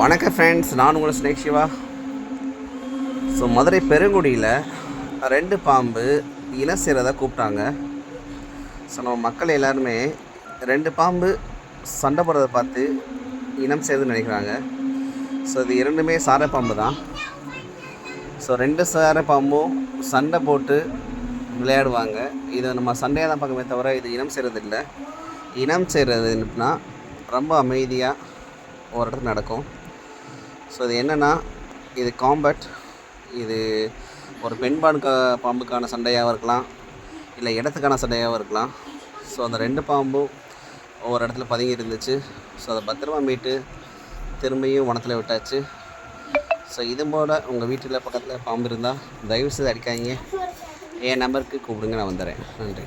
வணக்கம் ஃப்ரெண்ட்ஸ் நான் உங்களை ஸ்னேக் சிவா. ஸோ மதுரை பெருங்குடியில் ரெண்டு பாம்பு இன கூப்பிட்டாங்க. ஸோ நம்ம மக்கள் எல்லாருமே ரெண்டு பாம்பு சண்டை போடுறதை பார்த்து இனம் சேர்ந்து நினைக்கிறாங்க. ஸோ இது இரண்டுமே சாரை பாம்பு தான். ஸோ ரெண்டு சாரை பாம்பும் சண்டை போட்டு விளையாடுவாங்க. இதை நம்ம சண்டையாக தான் பார்க்கவே தவிர இது இனம் செய்கிறது இல்லை இனம் சேருறதுன்னா ரொம்ப அமைதியாக ஒரு இடத்துல நடக்கும். ஸோ இது என்னென்னா இது காம்பேட் இது ஒரு பெண்பான்க பாம்புக்கான சண்டையாகவும் இருக்கலாம் இல்லை இடத்துக்கான சண்டையாகவும் இருக்கலாம். ஸோ அந்த ரெண்டு பாம்பும் ஒவ்வொரு இடத்துல பதுங்கி இருந்துச்சு. ஸோ அதை பத்திரமா மீட்டு திரும்பியும் வனத்தில் விட்டாச்சு. ஸோ இது போல் உங்கள் வீட்டில் பக்கத்தில் பாம்பு இருந்தால் தயவு செய்து அடிக்காதீங்க. என் நம்பருக்கு கூப்பிடுங்க நான் வந்துடுறேன் நன்றி.